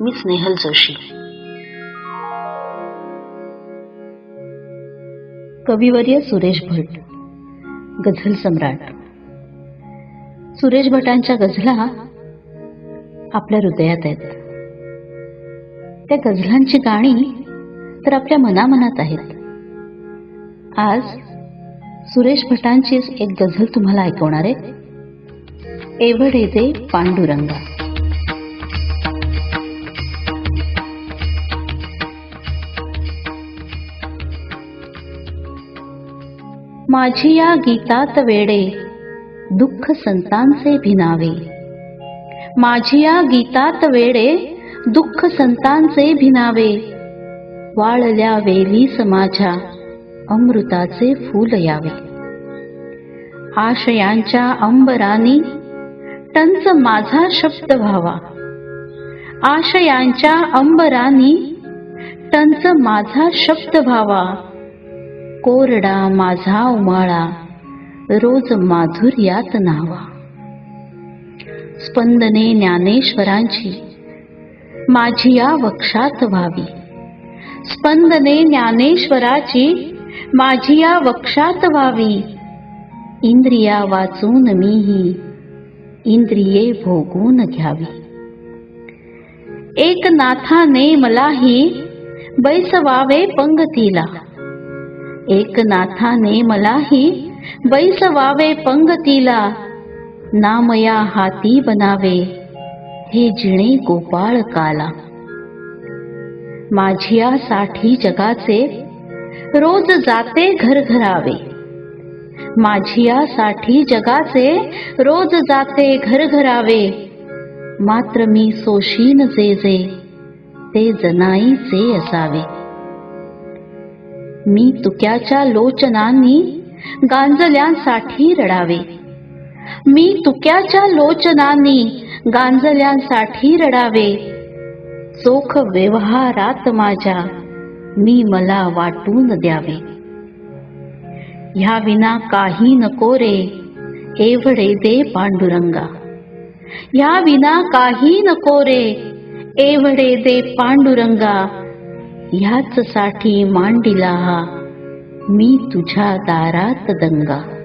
मी स्नेहल जोशी. कविवर्य सुरेश भट गझल सम्राट. सुरेश भटांच्या गझला आपल्या हृदयात आहेत. त्या गझलांची गाणी तर आपल्या मनामनात आहेत. आज सुरेश भटांचीच एक गझल तुम्हाला ऐकवणार आहे. एवढ येते पांडुरंगा. माझी या गीतात वेडे दुःख संतांचे भिनावे. माझी या गीतात वेडे दुःख संतांचे भिनावे. वाळल्या वेलीस माझ्या अमृताचे फूल यावे. आशयांच्या अंबरानी टंच माझा शब्द व्हावा. आशयांच्या अंबरानी टंच माझा शब्द व्हावा. कोरडा माझा उमाळा रोज माधुर्यात नावा स्पंदने ज्ञानेश्वरांची माझी या वक्षात व्हावी. स्पंदने ज्ञानेश्वराची माझी या वक्षात व्हावी. इंद्रिया वाचून मीही इंद्रिये भोगून घ्यावी. एक नाथाने मलाही बैसवावे पंगतीला. एक नाथाने मलाही बैसवावे पंगतीला नामया हाती बनावे हे जिणे गोपाळ काला. माझियासाठी जगाचे रोज जाते घरघरावे. माझियासाठी जगाचे रोज जाते घरघरावे. मात्र मी सोशीन जे जे ते जनाईचे असावे. मी तुक्याच्या लोचनांनी गांजल्यांसाठी रडावे. मी तुक्याच्या लोचनांनी गांजल्यांसाठी रडावे. चोख व्यवहारात माझ्या मी मला वाटून द्यावे. ह्या विना काही नको रे एवढे दे पांडुरंगा. ह्या विना काही नको रे एवढे दे पांडुरंगा. ह्याच साठी मांडिला हा मी तुझ्या दारात दंगा.